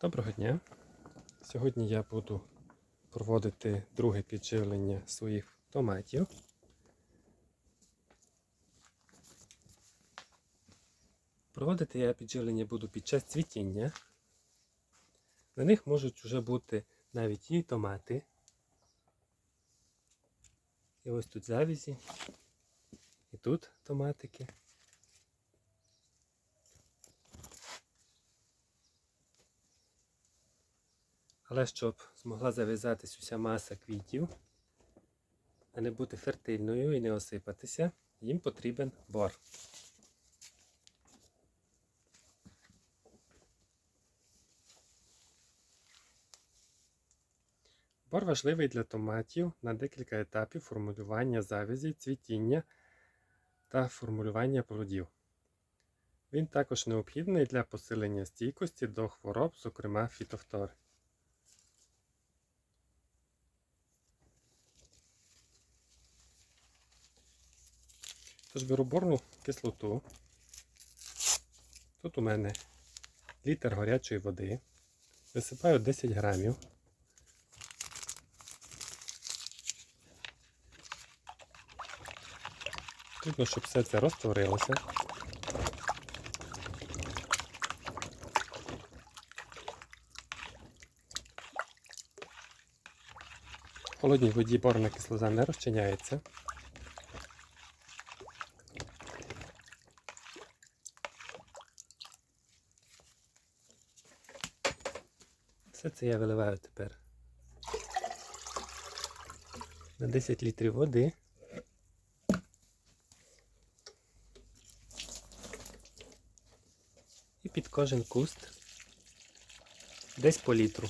Доброго дня! Сьогодні я буду проводити друге підживлення своїх томатів. Проводити я підживлення буду під час цвітіння. На них можуть вже бути навіть і томати. І ось тут завізі. І тут томатики. Але щоб змогла зав'язатись уся маса квітів, а не бути фертильною і не осипатися, їм потрібен бор. Бор важливий для томатів на декілька етапів формулювання завязі, цвітіння та формулювання плодів. Він також необхідний для посилення стійкості до хвороб, зокрема фітофтори. Тож беру борну кислоту. Тут у мене літр гарячої води. Висипаю 10 грамів. Потрібно, щоб все це розтворилося. В холодній воді борна кислота не розчиняється. Все це я виливаю тепер на 10 літрів води. І під кожен куст десь по літру.